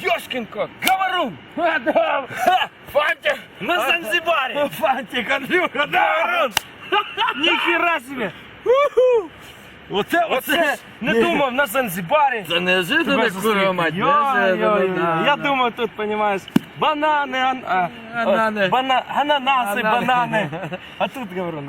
Йошкінко, Говорун! Фантик! На Занзибарі! Фантик, Андрюха, Говорун! Ніхіра собі! Оце, Оце не думав на Занзибарі. Це неожиданно, курва мать, Йо-йо-йо. Я думав, тут, понимаешь, банани, ан- а, Банани. бана- ананаси, Банани. А тут говорю,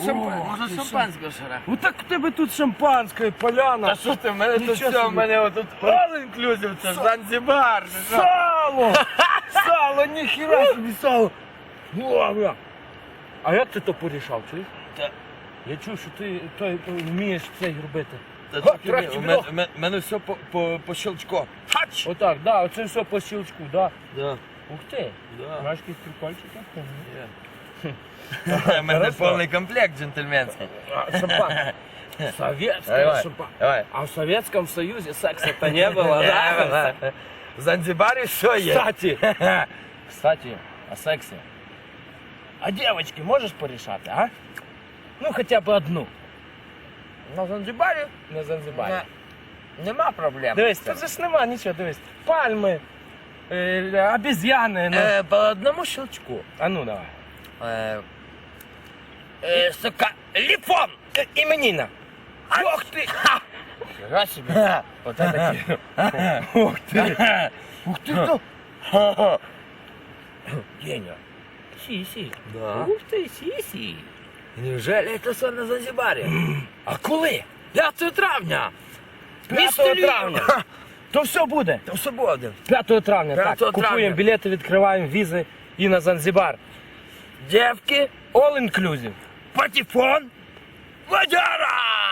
Може шампанського шара? Ну так в тебе тут шампанське, поляна. Та що ти, в мене тут Нічого все, в собі. мене отут all inclusive, це ж Занзибар. ти що? Сало! Сало, ніхіра собі сало. О, бля. А як ти то порішав, чуєш? Та- Я чув, що ти той вмієш цей робити. Та трохи ні, у мене- у мене- в мене все по, по, по щелчку. Хач! Отак, да, оце все по щелчку, да. Да, Ух ти. да. Якісь прикольчики? У мене повний комплект джентльменський. А, шампан. Советское Давай, шампан. давай. А в Советском Союзе секса-то не было, да? В Занзибарі все є. Кстати, кстати, о сексе. А девочки можешь порешать, а? Ну, хотя бы одну. На Занзибарі На Занзибарі. Не- нема проблем. Дивись, тут же ж нема нічого, дивись. Пальми, е, обезьяни. Ну. Е, по одному щелчку. А ну давай. Е, е, сука, ліпон! Е, Іменіна. Ох ти! Фіга собі. Оце такі. Ух ти! Ух ти! то. Геня. Сі-сі. Да. Ух ти, сі-сі. Неужели це все на Занзибарі? А коли? 5 травня! 5 Місто Львів. травня. То все буде. Та все буде. 5 травня, 5 так. травня. Купуємо білети, відкриваємо візи і на Занзибар. Дівки, All inclusive. патефон, водяра!